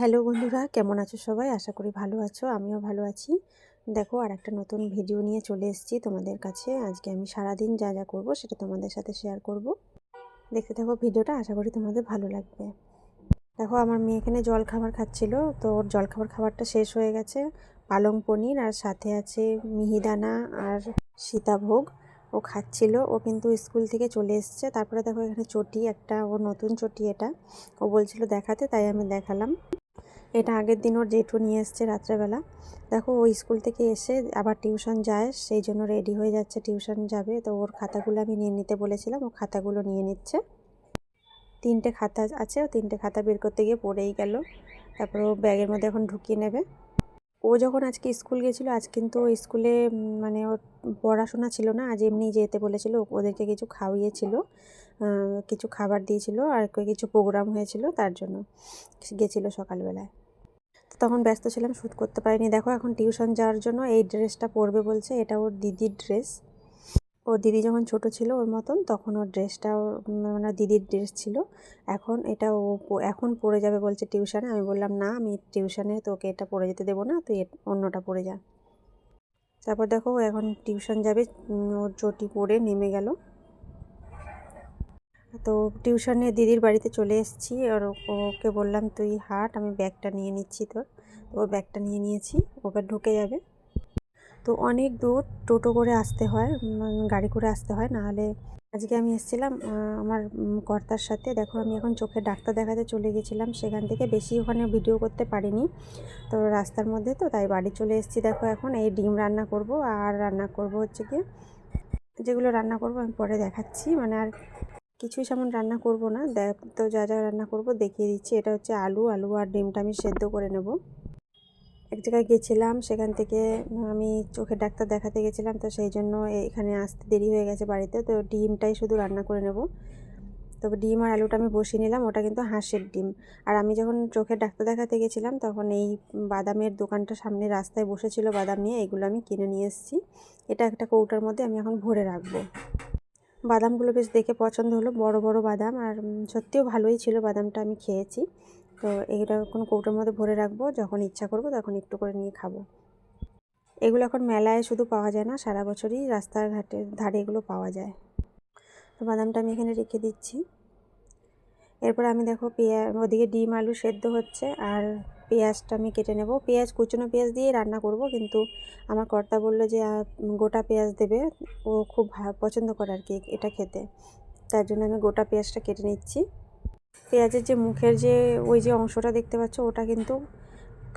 Hello বন্ধুরা, কেমন আছো সবাই? আশা করি ভালো আছো, আমিও ভালো আছি। দেখো আর একটা নতুন ভিডিও নিয়ে চলে এসেছি তোমাদের কাছে। আজকে আমি সারাদিন যা যা করব সেটা তোমাদের সাথে শেয়ার করব। দেখতে থাকো ভিডিওটা, আশা করি তোমাদের ভালো লাগবে। দেখো, আমার মেয়ে এখানে জল খাবার খাচ্ছিল, তো ওর জল খাবার খাবারটা শেষ হয়ে গেছে। পালং পনির আর সাথে আছে মিহিদানা আর সীতাভোগ। ও খাচ্ছিল, ও কিন্তু স্কুল থেকে চলে এসছে। তারপরে দেখো, এখানে চটি একটা, ও নতুন চটি এটা। ও বলছিল দেখাতে, তাই আমি দেখালাম। এটা আগের দিন ওর জেঠু নিয়ে এসছে রাত্রেবেলা। দেখো ও স্কুল থেকে এসে আবার টিউশন যায়, সেই জন্য রেডি হয়ে যাচ্ছে, টিউশন যাবে। তো ওর খাতাগুলো আমি নিয়ে নিতে বলেছিলাম, ও খাতাগুলো নিয়ে নিচ্ছে। তিনটে খাতা আছে, ও তিনটে খাতা বের করতে গিয়ে পড়েই গেল। তারপর ও ব্যাগের মধ্যে এখন ঢুকিয়ে নেবে। ও যখন আজকে স্কুল গেছিল, আজ কিন্তু স্কুলে মানে ওর পড়াশোনা ছিল না, আজ এমনি যেতে বলেছিল, ওদেরকে কিছু খাওয়িয়েছিল কিছু খাবার দিয়েছিল, আর কিছু প্রোগ্রাম হয়েছিল, তার জন্য গেছিল সকালবেলায়। তখন ব্যস্ত ছিলাম, শ্যুট করতে পারিনি। দেখো, এখন টিউশন যাওয়ার জন্য এই ড্রেসটা পরবে বলছে, এটা ওর দিদির ড্রেস। ওর দিদি যখন ছোট ছিল ওর মতন, তখন ওর ড্রেসটা মানে দিদির ড্রেস ছিল। এখন এটা ও এখন পরে যাবে বলছে টিউশনে। আমি বললাম, না, আমি টিউশনে তোকে এটা পরে যেতে দেবো না, তুই অন্যটা পরে যা। তারপর দেখো ও এখন টিউশন যাবে ওর চটি পরে নেমে গেল। তো টিউশনে দিদির বাড়িতে চলে এসেছি। আর ওকে বললাম, তুই হাট, আমি ব্যাগটা নিয়ে নিচ্ছি তোর। ওর ব্যাগটা নিয়ে নিয়েছি, ওকে ঢুকে যাবে। তো অনেক দূর টোটো করে আসতে হয় গাড়ি করে আসতে হয়। নাহলে আজকে আমি এসেছিলাম আমার কর্তার সাথে। দেখো, আমি এখন চোখে ডাক্তার দেখাতে চলে গেছিলাম। সেখান থেকে বেশি ওখানে ভিডিও করতে পারিনি। তো রাস্তার মধ্যে তো, তাই বাড়ি চলে এসেছি। দেখো এখন এই ডিম রান্না করব, আর রান্না করব হচ্ছে কি যেগুলো রান্না করব আমি পরে দেখাচ্ছি। মানে আর কিছুই সেমন রান্না করব না। তো যা যা রান্না করব দেখিয়ে দিচ্ছি। এটা হচ্ছে আলু। আলু আর ডিমটা আমি সেদ্ধ করে নেব। এক জায়গায় গেছিলাম, সেখান থেকে আমি চোখের ডাক্তার দেখাতে গেছিলাম, তো সেই জন্য এখানে আসতে দেরি হয়ে গেছে বাড়িতে। তো ডিমটাই শুধু রান্না করে নেব। তবে ডিম আর আলুটা আমি বসিয়ে নিলাম, ওটা কিন্তু হাঁসের ডিম। আর আমি যখন চোখের ডাক্তার দেখাতে গেছিলাম, তখন এই বাদামের দোকানটা সামনে রাস্তায় বসেছিল বাদাম নিয়ে। এগুলো আমি কিনে নিয়ে এসেছি। এটা একটা কৌটার মধ্যে আমি এখন ভরে রাখব। বাদামগুলো বেশ দেখে পছন্দ হলো, বড় বড় বাদাম আর সত্যিও ভালোই ছিল বাদামটা আমি খেয়েছি। তো এইটা কোনো কৌটোর মধ্যে ভরে রাখব, যখন ইচ্ছা করব তখন একটু করে নিয়ে খাব। এগুলো এখন মেলায় শুধু পাওয়া যায় না, সারা বছরই রাস্তার ঘাটের ধারে এগুলো পাওয়া যায়। তো বাদামটা আমি এখানে রেখে দিচ্ছি। এরপর আমি দেখো পেঁয়াজ, ওদিকে ডিম, আলু সেদ্ধ হচ্ছে আর পেঁয়াজটা আমি কেটে নেব। পেঁয়াজ, কুচনো পেঁয়াজ দিয়ে রান্না করব, কিন্তু আমার কর্তা বলল যে গোটা পেঁয়াজ দেবে। ও খুব পছন্দ করে আর কি এটা খেতে। তার জন্য আমি গোটা পেঁয়াজটা কেটে নিচ্ছি। পেঁয়াজের যে মুখের যে, ওই যে অংশটা দেখতে পাচ্ছ, ওটা কিন্তু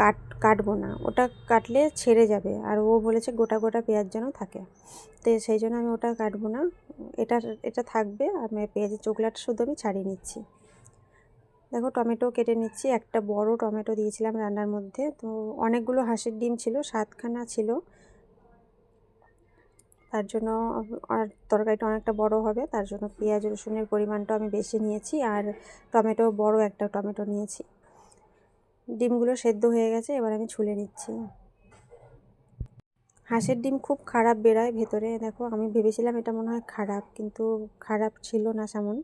কাট, কাটবো না। ওটা কাটলে ছেড়ে যাবে। আর ও বলেছে গোটা গোটা পেঁয়াজ যেন থাকে। তো সেই জন্য আমি ওটা কাটবো না। এটা এটা থাকবে। আর পেঁয়াজের চোখলাটা শুধু আমি ছাড়িয়ে নিচ্ছি। দেখো টমেটো কেটে নিচ্ছি। একটা বড় টমেটো দিয়েছিলাম রান্নার মধ্যে। তো অনেকগুলো হাঁসের ডিম ছিল, সাতখানা ছিল। তার জন্য আর তরকারিটা অনেকটা বড় হবে। তার জন্য পেঁয়াজ, রসুনের পরিমাণটা আমি বেশি নিয়েছি আর টমেটো বড় একটা টমেটো নিয়েছি। ডিমগুলো সেদ্ধ হয়ে গেছে, এবার আমি ছুলে নিচ্ছি। হাঁসের ডিম খুব খারাপ বেরোয় ভেতরে। দেখো আমি ভেবেছিলাম এটা মনে হয় খারাপ, কিন্তু খারাপ ছিল না সেমন।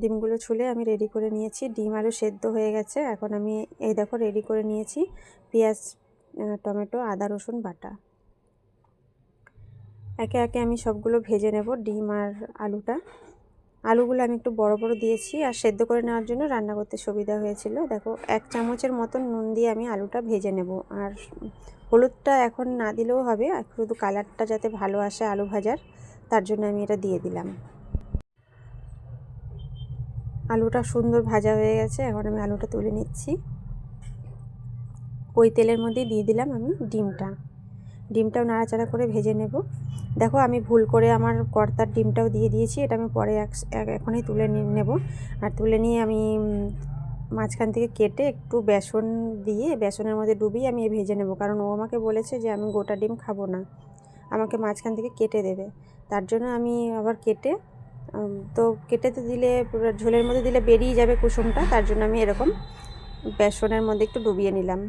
ডিমগুলো ছুলে আমি রেডি করে নিয়েছি। ডিম আলু সেদ্ধ হয়ে গেছে। এখন আমি এই দেখো রেডি করে নিয়েছি পেঁয়াজ টমেটো, আদা, রসুন, বাটা। একে একে আমি সবগুলো ভেজে নেব ডিম আর আলুটা। আলুগুলো আমি একটু বড় বড় দিয়েছি আর সেদ্ধ করে নেওয়ার জন্য রান্না করতে সুবিধা হয়েছিল। দেখো, এক চামচের মতন নুন দিয়ে আমি আলুটা ভেজে নেব। আর হলুদটা এখন না দিলেও হবে শুধু কালারটা যাতে ভালো আসে আলু ভাজার, তার জন্য আমি এটা দিয়ে দিলাম। আলুটা সুন্দর ভাজা হয়ে গেছে, এখন আমি আলুটা তুলে নিচ্ছি। ওই তেলের মধ্যেই দিয়ে দিলাম আমি ডিমটা। ডিমটাও নাড়াচাড়া করে ভেজে নেব। দেখো আমি ভুল করে আমার কর্তার ডিমটাও দিয়ে দিয়েছি, এটা আমি পরে এখনই তুলে নেব। আর তুলে নিয়ে আমি মাঝখান থেকে কেটে একটু বেসন দিয়ে, বেসনের মধ্যে ডুবিয়ে আমি ভেজে নেব। কারণ ও আমাকে বলেছে যে আমি গোটা ডিম খাব না। আমাকে মাঝখান থেকে কেটে দেবে। তার জন্য আমি আবার কেটে তো কেটে তো দিলে ঝোলের মধ্যে দিলে বেরিয়ে যাবে কুসুমটা, তার জন্য আমি এরকম বেসনের মধ্যে একটু ডুবিয়ে নিলাম।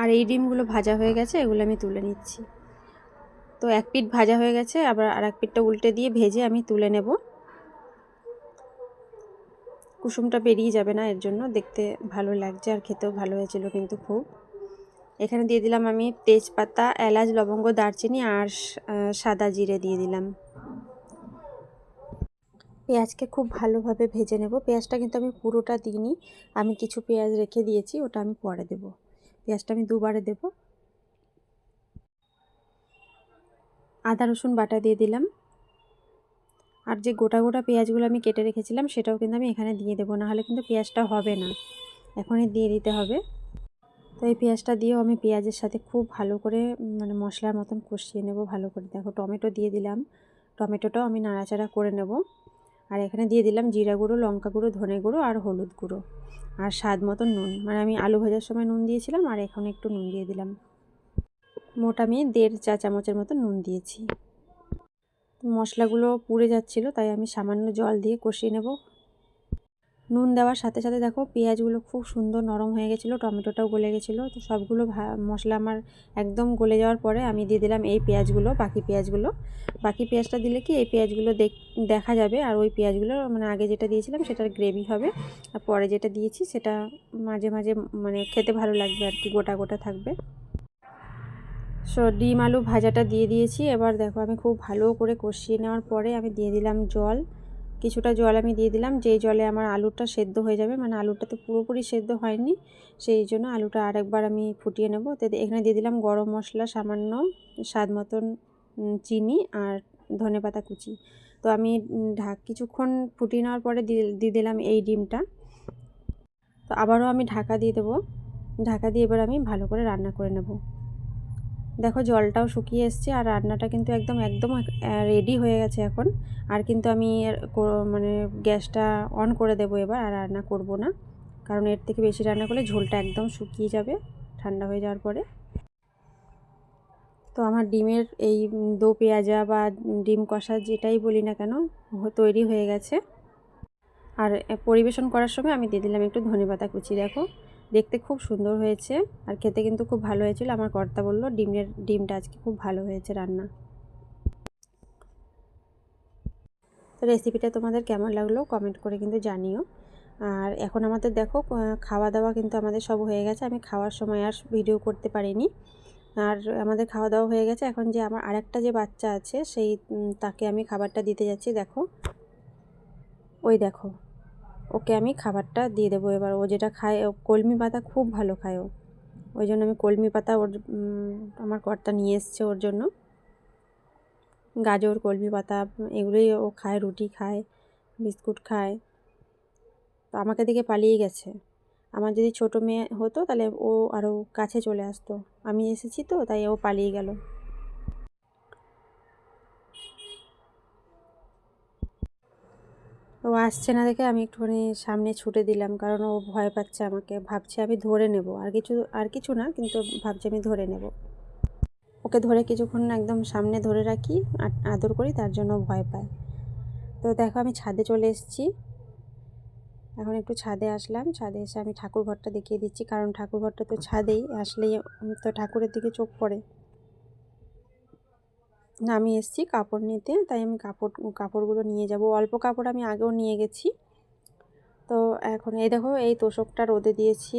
আর এই ডিমগুলো ভাজা হয়ে গেছে, এগুলো আমি তুলে নিচ্ছি। তো এক পিঠ ভাজা হয়ে গেছে, আবার আর এক পিঠটা উল্টে দিয়ে ভেজে আমি তুলে নেব। কুসুমটা বেরিয়ে যাবে না, এর জন্য দেখতে ভালো লাগছে আর খেতেও ভালো হয়েছিল কিন্তু খুব। এখানে দিয়ে দিলাম আমি তেজপাতা, এলাচ, লবঙ্গ, দারচিনি আর সাদা জিরে দিয়ে দিলাম। পেঁয়াজকে খুব ভালোভাবে ভেজে নেব। পেঁয়াজটা কিন্তু আমি পুরোটা দিইনি। আমি কিছু পেঁয়াজ রেখে দিয়েছি, ওটা আমি পরে দেব। পেঁয়াজটা আমি দুবারে দেব। আদা, রসুন বাটা দিয়ে দিলাম। আর যে গোটা গোটা পেঁয়াজগুলো আমি কেটে রেখেছিলাম, সেটাও কিন্তু আমি এখানে দিয়ে দেবো, নাহলে কিন্তু পেঁয়াজটা হবে না। এখনই দিয়ে দিতে হবে। তো এই পেঁয়াজটা দিয়েও আমি পেঁয়াজের সাথে খুব ভালো করে মানে মশলার মতন কষিয়ে নেব, ভালো করে। দেখো, টমেটো দিয়ে দিলাম। টমেটোটাও আমি নাড়াচাড়া করে নেব। আর এখানে দিয়ে দিলাম জিরা গুঁড়ো, লঙ্কা গুঁড়ো, ধনে গুঁড়ো আর হলুদ গুঁড়ো। আর স্বাদ মতো নুন মানে আমি আলু ভাজার সময় নুন দিয়েছিলাম আর এখন একটু নুন দিয়ে দিলাম। মোটা আমি দেড় চা চামচের মতো নুন দিয়েছি। মশলাগুলো পুড়ে যাচ্ছিল, তাই আমি সামান্য জল দিয়ে কষিয়ে নেব। নুন দেওয়ার সাথে সাথে দেখো পেঁয়াজগুলো খুব সুন্দর নরম হয়ে গেছিল, টমেটোটাও গলে গেছিল। তো সবগুলো মশলা আমার একদম গলে যাওয়ার পরে আমি দিয়ে দিলাম এই পেঁয়াজগুলো, বাকি পেঁয়াজগুলো। বাকি পেঁয়াজটা দিলে কি এই পেঁয়াজগুলো দেখা যাবে। আর ওই পেঁয়াজগুলো মানে আগে যেটা দিয়েছিলাম সেটার গ্রেভি হবে। আর পরে যেটা দিয়েছি সেটা মাঝে মাঝে মানে খেতে ভালো লাগবে আর কি, গোটা গোটা থাকবে। সো ডিম আলু ভাজাটা দিয়ে দিয়েছি। এবার দেখো আমি খুব ভালো করে কষিয়ে নেওয়ার পরে আমি দিয়ে দিলাম জল। কিছুটা জল আমি দিয়ে দিলাম। যেই জলে আমার আলুটা সেদ্ধ হয়ে যাবে মানে আলুটা তো পুরোপুরি সেদ্ধ হয়নি, সেই জন্য আলুটা আরেকবার আমি ফুটিয়ে নেব। তো এখানে দিয়ে দিলাম গরম মশলা, সামান্য স্বাদ মতন চিনি আর ধনে পাতা কুচি। তো আমি ঢাক কিছুক্ষণ ফুটিয়ে নেওয়ার পরে দিয়ে দিলাম এই ডিমটা। তো আবারও আমি ঢাকা দিয়ে দেবো। ঢাকা দিয়ে এবার আমি ভালো করে রান্না করে নেব। দেখো জলটাও শুকিয়ে এসছে আর রান্নাটা কিন্তু একদম একদম রেডি হয়ে গেছে এখন। আর কিন্তু আমি মানে গ্যাসটা অন করে দেবো এবার আর রান্না করব না। কারণ এর থেকে বেশি রান্না করলে ঝোলটা একদম শুকিয়ে যাবে ঠান্ডা হয়ে যাওয়ার পরে। তো আমার ডিমের এই দো পেঁয়াজা বা ডিম কষা যেটাই বলি না কেন তৈরি হয়ে গেছে। আর পরিবেশন করার সময় আমি দিয়ে দিলাম একটু ধনে পাতা কুচি, দেখো। দেখতে খুব সুন্দর হয়েছে আর খেতে কিন্তু খুব ভালো হয়েছিল। আমার কর্তা বলল, ডিমের, ডিমটা আজকে খুব ভালো হয়েছে রান্না। তো রেসিপিটা তোমাদের কেমন লাগল কমেন্ট করে কিন্তু জানিও। আর এখন আমাদের দেখো খাওয়া দাওয়া কিন্তু আমাদের সব হয়ে গেছে। আমি খাওয়ার সময় আর ভিডিও করতে পারিনি। আর আমাদের খাওয়া দাওয়া হয়ে গেছে। এখন যে আমার আরেকটা যে বাচ্চা আছে, সেই তাকে আমি খাবারটা দিতে যাচ্ছি, দেখো। ওই দেখো। ওকে আমি খাবারটা দিয়ে দেবো এবার। ও যেটা খায়, ও কলমি পাতা খুব ভালো খায় ও। ওই জন্য আমি কলমি পাতা ওর আমার কর্তা নিয়ে এসছে ওর জন্য। গাজর, কলমি পাতা, এগুলোই ও খায়, রুটি খায়, বিস্কুট খায়। তো আমাকে দেখে পালিয়ে গেছে। আমার যদি ছোট মেয়ে হতো তাহলে ও আরও কাছে চলে আসতো। আমি এসেছি তো, তাই ও পালিয়ে গেল। ও আসছে না দেখে আমি একটুখানি সামনে ছুটে দিলাম, কারণ ও ভয় পাচ্ছে আমাকে। ভাবছে আমি ধরে নেব। আর কিছু আর কিছু না, কিন্তু ভাবছে আমি ধরে নেব। ওকে ধরে কিছুক্ষণ একদম সামনে ধরে রাখি আদর করি, তার জন্য ভয় পায়। তো দেখো, আমি ছাদে চলে এসেছি। এখন একটু ছাদে আসলাম। ছাদে এসে আমি ঠাকুর ঘরটা দেখিয়ে দিচ্ছি, কারণ ঠাকুর ঘরটা তো ছাদেই, আসলেই তো ঠাকুরের দিকে চোখ পড়ে। আমি এসেছি কাপড় নিতে, তাই আমি কাপড়, কাপড়গুলো নিয়ে যাব। অল্প কাপড় আমি আগেও নিয়ে গেছি। তো এখন এই দেখো, এই তোষকটা রোদে দিয়েছি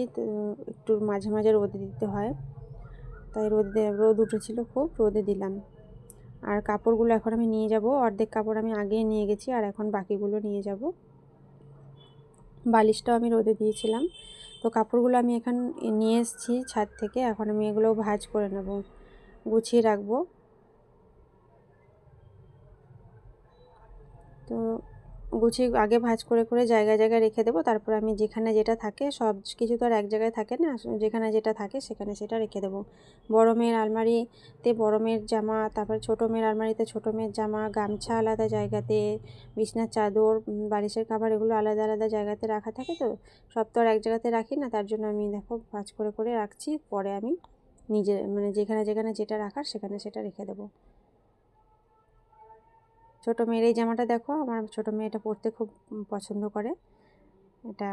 একটু মাঝে মাঝে রোদে দিতে হয়। তাই রোদে রোদ উঠেছিল খুব, রোদে দিলাম। আর কাপড়গুলো এখন আমি নিয়ে যাব। অর্ধেক কাপড় আমি আগেই নিয়ে গেছি, আর এখন বাকিগুলো নিয়ে যাব। বালিশটাও আমি রোদে দিয়েছিলাম। তো কাপড়গুলো আমি এখন নিয়ে এসেছি ছাদ থেকে। এখন আমি এগুলো ভাজ করে নেব, গুছিয়ে রাখব। তো গুছিয়ে আগে ভাজ করে করে জায়গায় জায়গায় রেখে দেবো। তারপর আমি যেখানে যেটা থাকে, সব কিছু তো আর এক জায়গায় থাকে না যেখানে যেটা থাকে সেখানে সেটা রেখে দেবো। বড় মেয়ের আলমারিতে বড় মেয়ের জামা, তারপর ছোটো মেয়ের আলমারিতে ছোটো মেয়ের জামা, গামছা আলাদা জায়গাতে, বিছনার চাদর বালিশের খাবার এগুলো আলাদা আলাদা জায়গাতে রাখা থাকে তো, সব তো আর এক জায়গাতে রাখি না, তার জন্য আমি দেখো ভাজ করে করে রাখছি। পরে আমি নিজে মানে যেখানে যেখানে যেটা রাখার সেখানে সেটা রেখে দেবো। ছোটো মেয়ের এই জামাটা দেখো, আমার ছোটো মেয়ে এটা পরতে খুব পছন্দ করে। এটা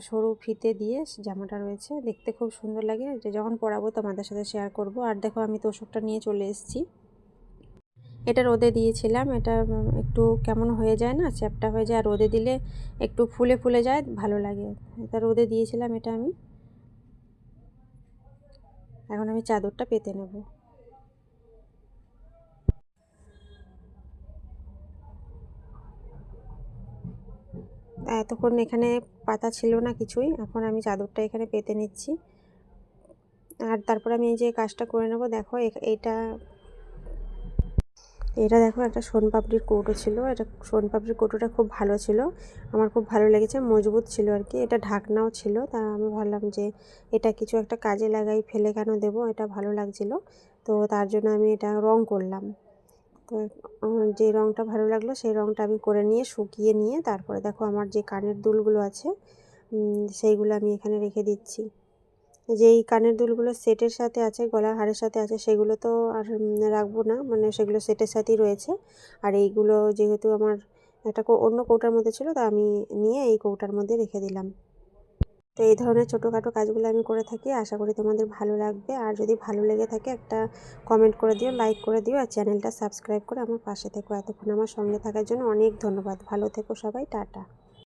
সরু ফিতে দিয়ে জামাটা রয়েছে, দেখতে খুব সুন্দর লাগে। যে যখন পরাবো তোমাদের সাথে শেয়ার করব। আর দেখো, আমি তোষকটা নিয়ে চলে এসেছি। এটা রোদে দিয়েছিলাম, এটা একটু কেমন হয়ে যায় না, চ্যাপটা হয়ে যায়। আর রোদে দিলে একটু ফুলে ফুলে যায়, ভালো লাগে। এটা রোদে দিয়েছিলাম, এটা আমি। এখন আমি চাদরটা পেতে নেব। এতক্ষণ এখানে পাতা ছিল না কিছুই, এখন আমি চাদরটা এখানে পেতে নিচ্ছি। আর তারপর আমি এই যে কাজটা করে নেব, দেখো এ- এইটা এটা দেখো একটা সোনপাপড়ির কৌটো ছিল। এটা সোনপাপড়ির কৌটোটা খুব ভালো ছিল। আমার খুব ভালো লেগেছে, মজবুত ছিল আর কি। এটা ঢাকনাও ছিল, তা আমি ভাবলাম যে এটা কিছু একটা কাজে লাগাই, ফেলে কেন দেবো? এটা ভালো লাগছিল। তো তার জন্য আমি এটা রং করলাম। তো যে রংটা ভালো লাগল সেই রংটা আমি করে নিয়ে শুকিয়ে নিয়ে তারপরে দেখো আমার যে কানের দুলগুলো আছে সেইগুলো আমি এখানে রেখে দিচ্ছি। যেই কানের দুলগুলো সেটের সাথে আছে, গলার হারের সাথে আছে সেগুলো তো আর রাখব না মানে সেগুলো সেটের সাথেই রয়েছে। আর এইগুলো যেহেতু আমার একটা অন্য কৌটার মধ্যে ছিল তা আমি নিয়ে এই কৌটার মধ্যে রেখে দিলাম। তো এই ধরনের ছোটোখাটো কাজগুলো আমি করে থাকি। আশা করি তোমাদের ভালো লাগবে। আর যদি ভালো লেগে থাকে একটা কমেন্ট করে দিও লাইক করে দিও, আর চ্যানেলটা সাবস্ক্রাইব করে আমার পাশে থেকো। এতক্ষণ আমার সঙ্গে থাকার জন্য অনেক ধন্যবাদ। ভালো থেকো সবাই, টাটা।